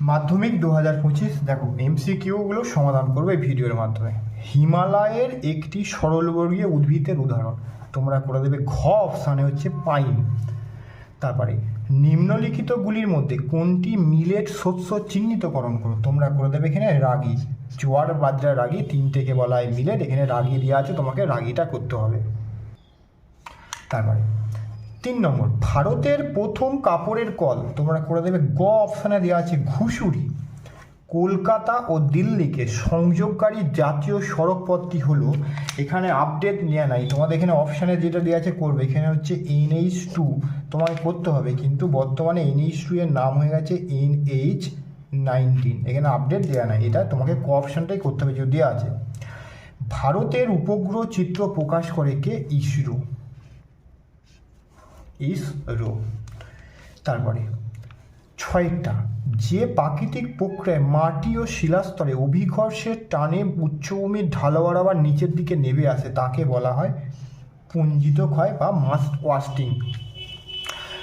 মাধ্যমিক দু হাজার পঁচিশ, দেখো এমসিকিউগুলো সমাধান করবে ভিডিওর মাধ্যমে। হিমালয়ের একটি সরলবর্গীয় উদ্ভিদের উদাহরণ। তোমরা করে দেবে ঘ অপশানে হচ্ছে পাইন। তারপরে নিম্নলিখিতগুলির মধ্যে কোনটি মিলেট শস্য চিহ্নিতকরণ করো? তোমরা করে দেবে এখানে রাগি। জোয়ার বাজরা রাগি, তিনটেকে বলা হয় মিলেট। এখানে রাগি দেওয়া আছে, তোমাকে রাগিটা করতে হবে। তারপরে তিন নম্বর, ভারতের প্রথম কাপড়ের কল, তোমরা করে দেবে, গ অপশানে দেওয়া আছে ঘুষুরি। কলকাতা ও দিল্লিকে সংযোগকারী জাতীয় সড়কপথটি হলো, এখানে আপডেট নেওয়া নাই। তোমাদের এখানে অপশানে যেটা দেওয়া আছে করবে, এখানে হচ্ছে এনএইচ টু তোমাকে করতে হবে, কিন্তু বর্তমানে এনএইচ টু এর নাম হয়ে গেছে এনএইচ নাইনটিন এখানে আপডেট দেওয়া নাই। এটা তোমাকে ক অপশানটাই করতে হবে, যদি আছে। ভারতের উপগ্রহ চিত্র প্রকাশ করে কে? ইসরো। ইসরো তারপরে, ছয়টা, যে প্রাকৃতিক প্রক্রিয়ায় মাটি ও শিলাস্তরে অভিঘর্ষের টানে উচ্চভূমির ঢালোয়ার আবার নিচের দিকে নেমে আসে, তাকে বলা হয় পুঞ্জিত ক্ষয় বা মাস ওয়াস্টিং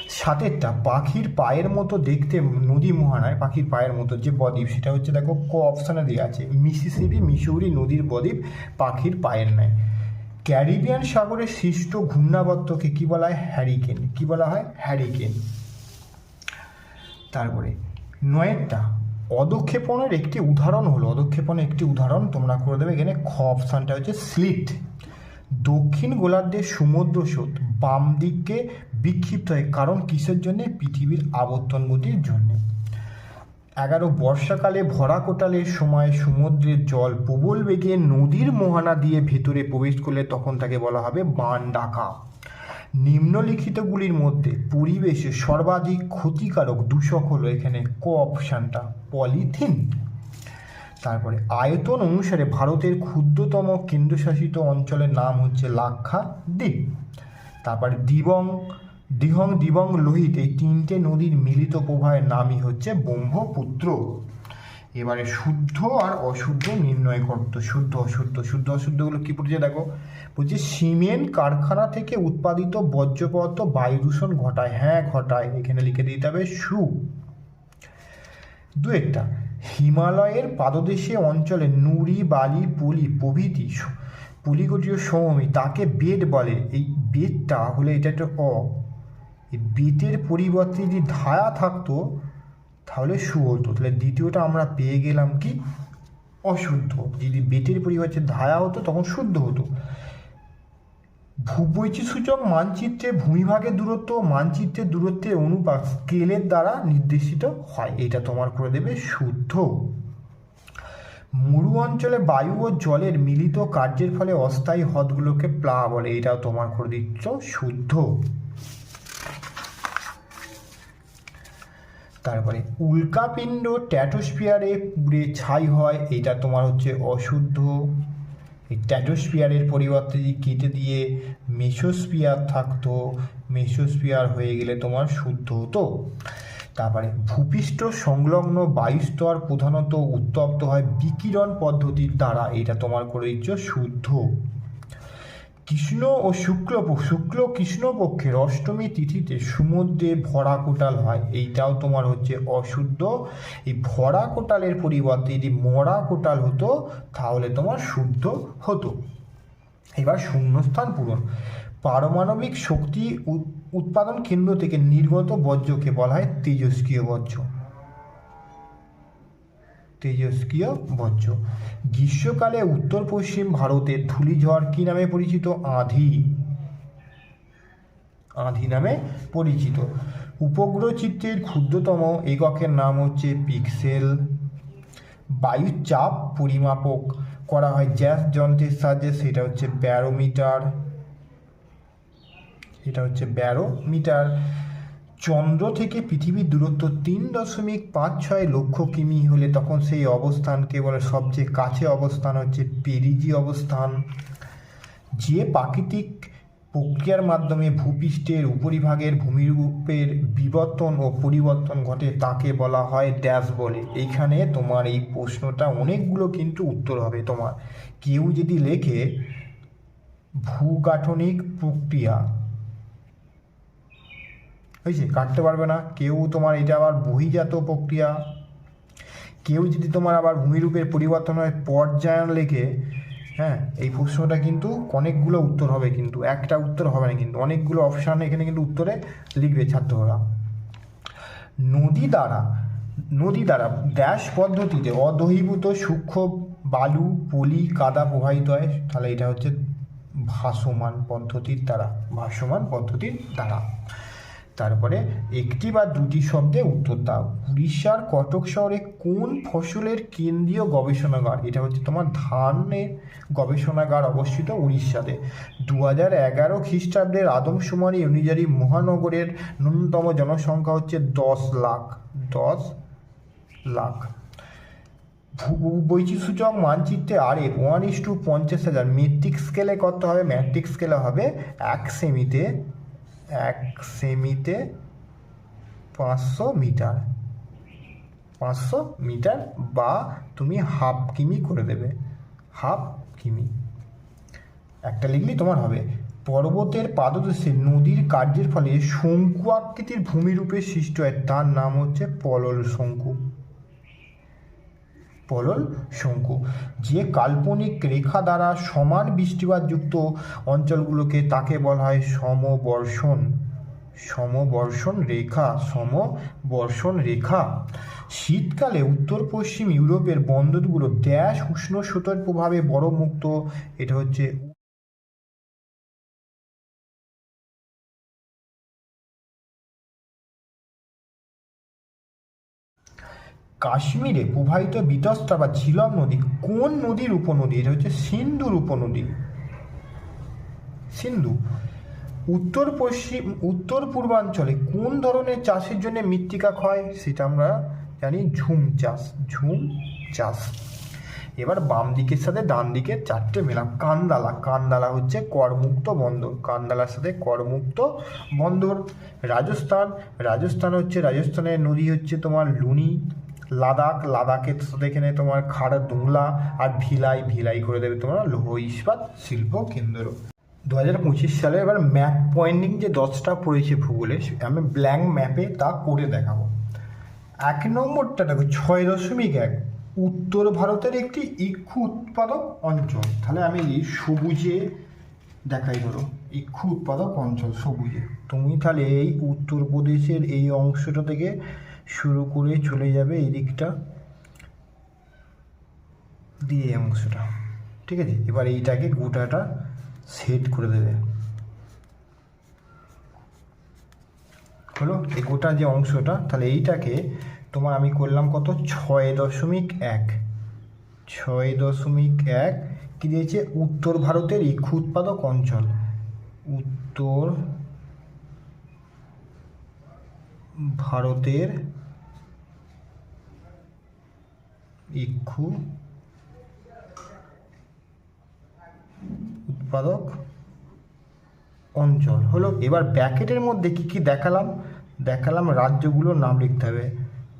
সাতেরটা, পাখির পায়ের মতো দেখতে নদী মোহনায়, পাখির পায়ের মতো যে বদ্বীপ, সেটা হচ্ছে দেখো ক অপশানে দেওয়া আছে, মিসিসিপি, মিসৌরি নদীর বদ্বীপ পাখির পায়ের ন্যায়। ক্যারিবিয়ান সাগরের সৃষ্ট ঘূর্ণাবর্তকে কী বলা হয়? হ্যারিকেন কী বলা হয়? হ্যারিকেন তারপরে, নয়েরটা অদক্ষেপণের একটি উদাহরণ হলো, অদক্ষেপণের একটি উদাহরণ তোমরা করে দেবে। এখানে খ অপশানটা হচ্ছে স্লিট। দক্ষিণ গোলার্ধের সমুদ্র স্রোত বাম দিকে বিক্ষিপ্ত হয়। কারণ কিসের জন্যে? পৃথিবীর আবর্তন গতির জন্যে। এগারো বর্ষাকালে ভরা কোটালের সময় সমুদ্রের জল প্রবল বেগে নদীর মোহানা দিয়ে ভেতরে প্রবেশ করলে তখন তাকে বলা হবে বান ডাকা। নিম্নলিখিতগুলির মধ্যে পরিবেশে সর্বাধিক ক্ষতিকারক দূষক হলো এখানে ক অপশানটা, পলিথিন। তারপরে আয়তন অনুসারে ভারতের ক্ষুদ্রতম কেন্দ্রশাসিত অঞ্চলের নাম হচ্ছে লাক্ষা দ্বীপ তারপরে দিবং দিহং দিবং লোহিত এই তিনটে নদীর মিলিত প্রবাহের নামই হচ্ছে ব্রহ্মপুত্র। এবারে শুদ্ধ আর অশুদ্ধ নির্ণয় করতো শুদ্ধ, অশুদ্ধ, শুদ্ধ, অশুদ্ধগুলো কী পড়ছে দেখো? বলছে সিমেন্ট কারখানা থেকে উৎপাদিত বর্জ্য বায়ু দূষণ ঘটায়। হ্যাঁ ঘটায়, এখানে লিখে দিতে হবে সু। দু একটা, হিমালয়ের পাদদেশে অঞ্চলে নুড়ি, বালি, পলি প্রভৃতি স- পলিগঠীয় সমভূমি, তাকে বেদ বলে। এই বেদটা হলে এটা একটা অ। বেতের পরিবর্তে যদি ধায়া থাকতো, তাহলে সু হতো। তাহলে দ্বিতীয়টা আমরা পেয়ে গেলাম কি? অশুদ্ধ। যদি বেতের পরিবর্তে ধায়া হতো, তখন শুদ্ধ হতো। ভূবৈচিসূচক মানচিত্রে ভূমিভাগের দূরত্ব মানচিত্রের দূরত্বের অনুপাত স্কেলের দ্বারা নির্দেশিত হয়। এটা তোমার করে দেবে শুদ্ধ। মরু অঞ্চলে বায়ু ও জলের মিলিত কার্যের ফলে অস্থায়ী হ্রদগুলোকে প্লা বলে। এটাও তোমার করে দিচ্ছ শুদ্ধ। তারপরে উল্কাপিণ্ড ট্যাটোস্পিয়ারে পুড়ে ছাই হয় এটা তোমার হচ্ছে অশুদ্ধ। এই ট্যাটোস্পিয়ারের পরিবর্তে যদি কেটে দিয়ে মেসোস্পিয়ার থাকতো মেসোস্পিয়ার হয়ে গেলে তোমার শুদ্ধ হতো। তারপরে ভূপৃষ্ঠ সংলগ্ন বায়ুস্তর প্রধানত উত্তপ্ত হয় বিকিরণ পদ্ধতির দ্বারা এটা তোমার করে দিচ্ছ শুদ্ধ। কৃষ্ণ ও শুক্ল শুক্ল কৃষ্ণপক্ষের অষ্টমী তিথিতে সমুদ্রে ভরা কোটাল হয়। এইটাও তোমার হচ্ছে অশুদ্ধ। এই ভরা কোটালের পরিবর্তে যদি মরা কোটাল হতো, তাহলে তোমার শুদ্ধ হতো। এবার শূন্যস্থান পূরণ। পারমাণবিক শক্তি উৎ- উৎপাদন কেন্দ্র থেকে নির্গত বর্জ্যকে বলা হয় তেজস্ক্রিয় বর্জ্য। তেজস্ক্রিয় বর্জ্য গ্রীষ্মকালে উত্তর পশ্চিম ভারতে ধূলিঝড় কী নামে পরিচিত? আঁধি। আঁধি নামে পরিচিত। উপগ্রহ চিত্রের ক্ষুদ্রতম এককের নাম হচ্ছে পিক্সেল। বায়ুর চাপ পরিমাপক করা হয় জ্যাস যন্ত্রের সাহায্যে, সেটা হচ্ছে ব্যারোমিটার। এটা হচ্ছে ব্যারোমিটার। চন্দ্র থেকে পৃথিবীর দূরত্ব তিন দশমিক পাঁচ ছয় লক্ষ কিমি হলে তখন সেই অবস্থানকে বলে সবচেয়ে কাছে অবস্থান হচ্ছে পেরিজি অবস্থান। যে প্রাকৃতিক প্রক্রিয়ার মাধ্যমে ভূপৃষ্ঠের উপরিভাগের ভূমিরূপের বিবর্তন ও পরিবর্তন ঘটে তাকে বলা হয় ড্যাশ বলে। এইখানে তোমার এই প্রশ্নটা অনেকগুলো কিন্তু উত্তর হবে তোমার। কেউ যদি লেখে ভূগাঠনিক প্রক্রিয়া হয়েছে কাটতে পারবে না। কেউ তোমার এটা আবার বহিজাত প্রক্রিয়া। কেউ যদি তোমার আবার ভূমিরূপের পরিবর্তন হয় পর্যায়ন লেখে হ্যাঁ এই প্রশ্নটা কিন্তু অনেকগুলো উত্তর হবে কিন্তু। একটা উত্তর হবে না কিন্তু। অনেকগুলো অপশান এখানে কিন্তু উত্তরে লিখবে ছাত্ররা। নদী দ্বারা নদী দ্বারা ড্যাশ পদ্ধতিতে অদহীভূত সূক্ষ্ম বালু, পলি, কাদা প্রবাহিত হয়। তাহলে এটা হচ্ছে ভাসমান পদ্ধতির দ্বারা, ভাসমান পদ্ধতির দ্বারা। তারপরে একটি বা দুটি শব্দে উত্তর দাও। উড়িষ্যার কটক শহরে কোন ফসলের কেন্দ্রীয় গবেষণাগার? এটা হচ্ছে তোমার ধানের গবেষণাগার অবস্থিত উড়িষ্যাতে। দু হাজার এগারো খ্রিস্টাব্দের আদমশুমারি অনুযায়ী মহানগরের ন্যূনতম জনসংখ্যা হচ্ছে দশ লাখ। দশ লাখ। বৈচিত্র্যসূচক মানচিত্রে আর ওয়ান ইস টু পঞ্চাশ হাজার। মেট্রিক স্কেলে কত হবে? ম্যাট্রিক স্কেলে হবে এক সেমিতে এক সেমিতে পাঁচশো মিটার। পাঁচশো মিটার বা তুমি হাফ কিমি করে দেবে। হাফ কিমি। একটা লিখলেই তোমার হবে। পর্বতের পাদদেশে নদীর কার্যের ফলে শঙ্কু আকৃতির ভূমিরূপে সৃষ্টি হয় তার নাম হচ্ছে পলল শঙ্কু। পলল শঙ্কু। যে কাল্পনিক রেখা দ্বারা সমান বৃষ্টিপাতযুক্ত অঞ্চলগুলোকে তাকে বলা হয় সমবর্ষণ। সমবর্ষণ রেখা সমবর্ষণ রেখা। শীতকালে উত্তর পশ্চিম ইউরোপের বন্দরগুলো ড্যাশ উষ্ণ স্রোতের প্রভাবে বড় মুক্ত এটা হচ্ছে কাশ্মীরে প্রবাহিত বিতস্তা বা ঝিলম নদী কোন নদীর উপনদী? এটা হচ্ছে সিন্ধুর উপনদী। সিন্ধু, উত্তর পশ্চিম, উত্তর পূর্বাঞ্চলে কোন ধরনের চাষের জন্য মৃত্তিকা ক্ষয়? সেটা আমরা জানি ঝুম চাষ ঝুম চাষ। এবার বাম দিকের সাথে ডান দিকের চারটে মেলাম। কান্দালা কান্দালা হচ্ছে করমুক্ত বন্দর। কান্দালার সাথে করমুক্ত বন্দর। রাজস্থান রাজস্থান হচ্ছে, রাজস্থানের নদী হচ্ছে তোমার লুনি। লাদাখ, লাদাখের সাথে এখানে তোমার খাড়া দুংলা আর ভিলাই ভিলাই করে দেবে তোমার লৌহ ইস্পাত শিল্প কেন্দ্র। দু হাজার পঁচিশ সালে এবার ম্যাপ পয়েন্টিং যে দশটা পড়েছে ভূগোলে, আমি ব্ল্যাঙ্ক ম্যাপে তা করে দেখাবো। এক নম্বরটা দেখো, ছয় দশমিক এক, উত্তর ভারতের একটি ইক্ষু উৎপাদক অঞ্চল। তাহলে আমি সবুজে দেখাই ধরো ইক্ষু উৎপাদক অঞ্চল সবুজে। তুমি তাহলে এই উত্তরপ্রদেশের এই অংশটা থেকে শুরু করে চলে যাবে এই দিকটা দিয়ে অংশটা। ঠিক আছে? এবার এইটাকে গোটাটা সেট করে দেবে। হলো? এই গোটা যে অংশটা, তাহলে এইটাকে তোমার আমি করলাম কত? ছয় দশমিক এক। ছয় দশমিক এক কী দিয়েছে? উত্তর ভারতের ইক্ষু উৎপাদক অঞ্চল। উত্তর ভারতের ইক্ষু উৎপাদক অঞ্চল। হলো, এবার ব্যাকেটের মধ্যে কি কি দেখালাম? দেখালাম রাজ্যগুলোর নাম লিখতে হবে।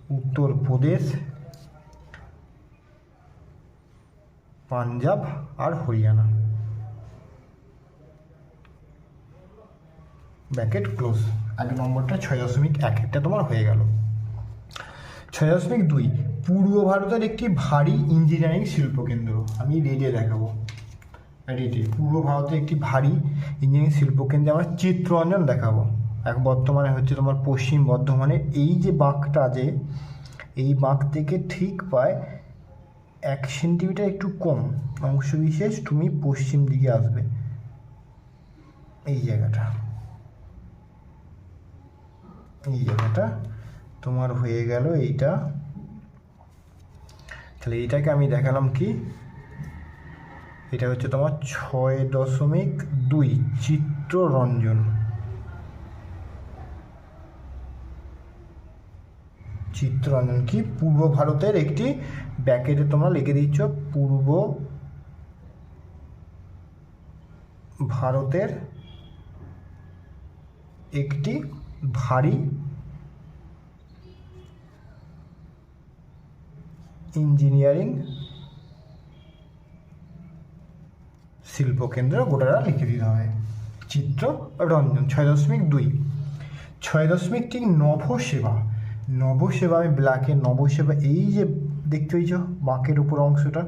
উত্তরপ্রদেশ, পাঞ্জাব আর হরিয়ানা। Bracket close. এক নম্বরটা ছয় দশমিক এক একটা তোমার হয়ে গেল। ছয় দশমিক দুই, পূর্ব ভারতের একটি ভারী ইঞ্জিনিয়ারিং শিল্পকেন্দ্র আমি রেডে দেখাবো। রেডে পূর্ব ভারতের একটি ভারী ইঞ্জিনিয়ারিং শিল্পকেন্দ্রে আমরা চিত্ররঞ্জন দেখাবো। এক বর্তমানে হচ্ছে তোমার পশ্চিম বর্ধমানে এই যে বাঁকটা যে, এই বাঁক থেকে ঠিক পায় এক সেন্টিমিটার একটু কম, অংশবিশেষ তুমি পশ্চিম দিকে আসবে। এই জায়গাটা। এই জায়গাটা তোমার হয়ে গেল এইটা। তাহলে এইটাকে আমি দেখালাম কি? এটা হচ্ছে তোমার ছয় দশমিক দুই চিত্ররঞ্জন। চিত্ররঞ্জন কি? পূর্ব ভারতের একটি ব্যাকেটে তোমরা লিখে দিচ্ছ পূর্ব ভারতের একটি ভারী ইঞ্জিনিয়ারিং শিল্পকেন্দ্র গোটাটা লিখে দিতে হবে। চিত্র রঞ্জন, ছয় দশমিক দুই। ছয় দশমিক তিন নভসেবা। নবসেবা আমি ব্ল্যাকে নবসেবা এই যে দেখতে পেয়েছ, বাঁকের উপর অংশটা।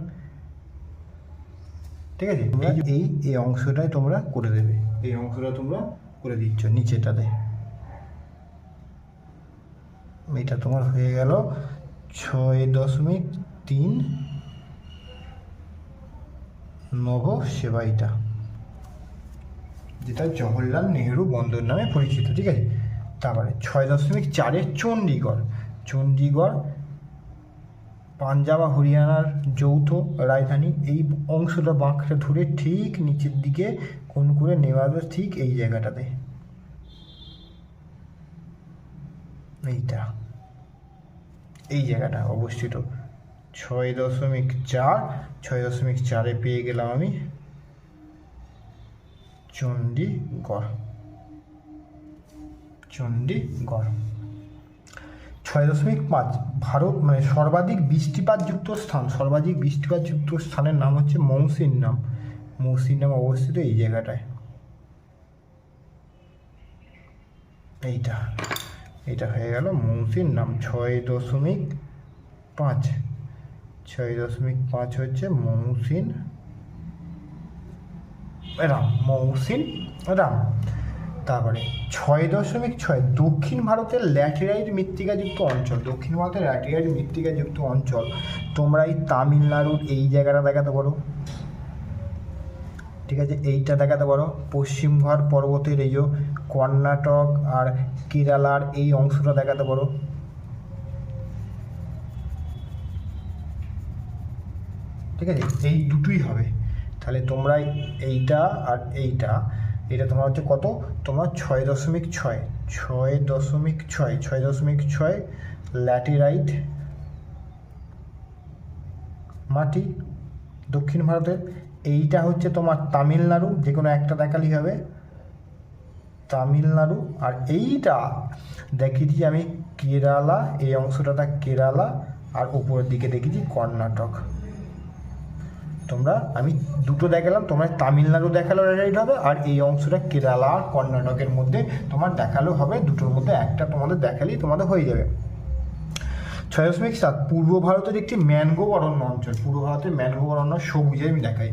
ঠিক আছে? এই এই অংশটাই তোমরা করে দেবে। এই অংশটা তোমরা করে দিচ্ছ নিচেটাতে। এটা তোমার হয়ে গেল ছয় দশমিক তিন নভ সেবাইটা, যেটা জওহরলাল নেহেরু বন্দর নামে পরিচিত, ঠিক আছে? তারপরে ছয় দশমিক চারের চণ্ডীগড় চণ্ডীগড় পাঞ্জাব আর হরিয়ানার যৌথ রাজধানী, এই অংশটা বাঁকটা ধরে ঠিক নিচের দিকে কোন করে নেওয়া ঠিক এই জায়গাটাতে। এইটা। এই জায়গাটা অবস্থিত। ছয় দশমিক চার, ছয় দশমিক চারে পেয়ে গেলাম আমি চণ্ডীগড় চণ্ডীগড় ছয় দশমিক পাঁচ, ভারত মানে সর্বাধিক বৃষ্টিপাতযুক্ত স্থান। সর্বাধিক বৃষ্টিপাতযুক্ত স্থানের নাম হচ্ছে মৌসিন নাম মৌসিন নাম অবস্থিত এই জায়গাটায়। এইটা। এটা হয়ে গেল মৌসির নাম। ছয় দশমিক পাঁচ। ছয় দশমিক পাঁচ হচ্ছে মৌসিন রাম মৌসিন রাম। তারপরে ছয় দশমিক ছয়, দক্ষিণ ভারতের ল্যাটেরাইট মৃত্তিকাযুক্ত অঞ্চল। দক্ষিণ ভারতের ল্যাটেরাইট মৃত্তিকাযুক্ত অঞ্চল। তোমরা এই তামিলনাড়ুর এই জায়গাটা দেখাতে পারো। ঠিক আছে, এইটা দেখাতে পারো। পশ্চিম ঘাট পর্বতের এই যে কর্ণাটক আর কেরালার এই অংশটা দেখাতে পারো। ঠিক আছে? এই দুটোই হবে। তাহলে তোমরা এইটা আর এইটা, এটা তোমার হচ্ছে কত? তোমার ছয় দশমিক ছয়। ছয় দশমিক ছয় ছয় দশমিক ছয় ল্যাটেরাইট মাটি, দক্ষিণ ভারতের। এইটা হচ্ছে তোমার তামিলনাড়ু যে কোনো একটা দেখালেই হবে। তামিলনাড়ু আর এইটা দেখিয়েছি আমি কেরালা, এই অংশটা কেরালা আর উপরের দিকে দেখেছি কর্ণাটক। তোমরা, আমি দুটো দেখালাম, তোমার তামিলনাড়ু দেখাল রাইট হবে আর এই অংশটা কেরালা আর কর্ণাটকের মধ্যে তোমার দেখাল হবে, দুটোর মধ্যে একটা তোমাদের দেখালেই তোমাদের হয়ে যাবে। ছয় দশমিক সাত, পূর্ব ভারতের একটি ম্যানগ্রোভ অরণ্য অঞ্চল। পূর্ব ভারতের ম্যানগ্রোভ অরণ্য সবুজে আমি দেখাই।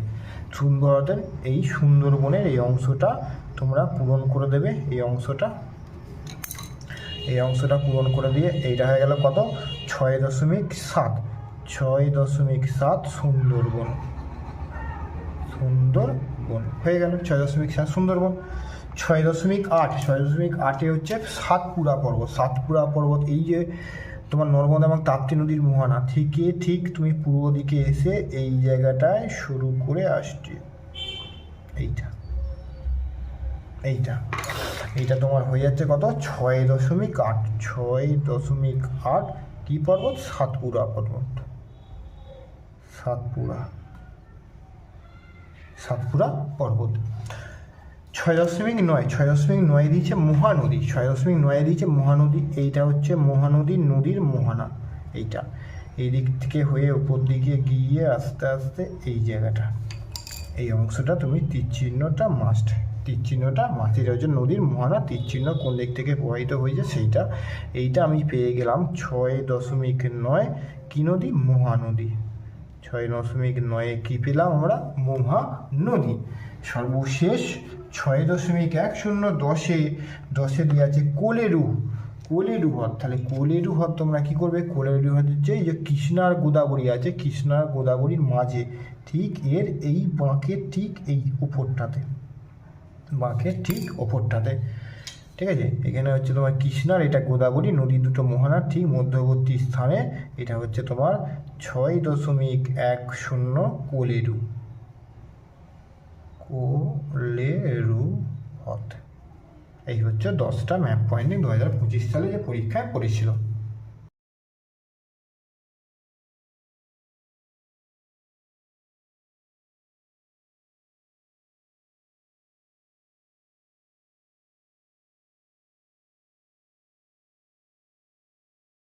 সুন্দর ভারতের এই সুন্দরবনের এই অংশটা তোমরা পূরণ করে দেবে এই অংশটা। এই অংশটা পূরণ করে দিয়ে এইটা হয়ে গেল কত? ছয় দশমিক সাত। ছয় দশমিক সাত সুন্দরবন। সুন্দরবন। হয়ে গেল ছয় দশমিক সাত সুন্দরবন। ছয় দশমিক আট। ছয় দশমিক আটে হচ্ছে সাতপুরা পর্বত। সাতপুরা পর্বত, এই যে তোমার নর্মদা এবং তাপ্তি নদীর মোহানা থেকে ঠিক তুমি পূর্ব দিকে এসে এই জায়গাটায় শুরু করে আসছে। এইটা। এইটা। এইটা তোমার হয়ে যাচ্ছে কত? ছয় দশমিক আট। ছয় দশমিক আট কী পর্বত? সাতপুরা পর্বত। সাতপুরা। সাতপুরা পর্বত। ছয় দশমিক নয়। ছয় দশমিক নয় দিয়েছে মহানদী। ছয় দশমিক নয় দিয়েছে মহানদী। এইটা হচ্ছে মহানদী নদীর মোহানা। এইটা। এই দিক থেকে হয়ে উপর দিকে গিয়ে আস্তে আস্তে এই জায়গাটা। এই অংশটা তুমি তীর চিহ্নটা মাস্ট তীর চিহ্নটা মাস্ট এটা নদীর মহানা তীর চিহ্ন কোন দিক থেকে প্রবাহিত হয়েছে সেইটা, এইটা আমি পেয়ে গেলাম ছয় দশমিক নয় কি নদী। মহানদী ছয় দশমিক নয়ে কী পেলাম আমরা? মহানদী সর্বশেষ ছয় দশমিক এক শূন্য দশে দশে দিয়ে আছে কোলেরু। কোলেরু হ্রদ। তাহলে কোলেরু হ্রদ তোমরা কী করবে? কোলেরু হ্রদ হচ্ছে এই যে কৃষ্ণার গোদাবরী আছে, কৃষ্ণার গোদাবরীর মাঝে। ঠিক এর এই বাঁকের ঠিক এই উপরটাতে। বাঁকের ঠিক ওপরটাতে। ঠিক আছে? এখানে হচ্ছে তোমার কৃষ্ণার, এটা গোদাবরী নদী দুটো মোহনার ঠিক মধ্যবর্তী স্থানে। এটা হচ্ছে তোমার ছয় দশমিক এক শূন্য কোলেরু। কোলেরু হ্রদ এই হচ্ছে দশটা ম্যাপ পয়েন্টিং। দু হাজার পঁচিশ সালে যে পরীক্ষায় পড়েছিল।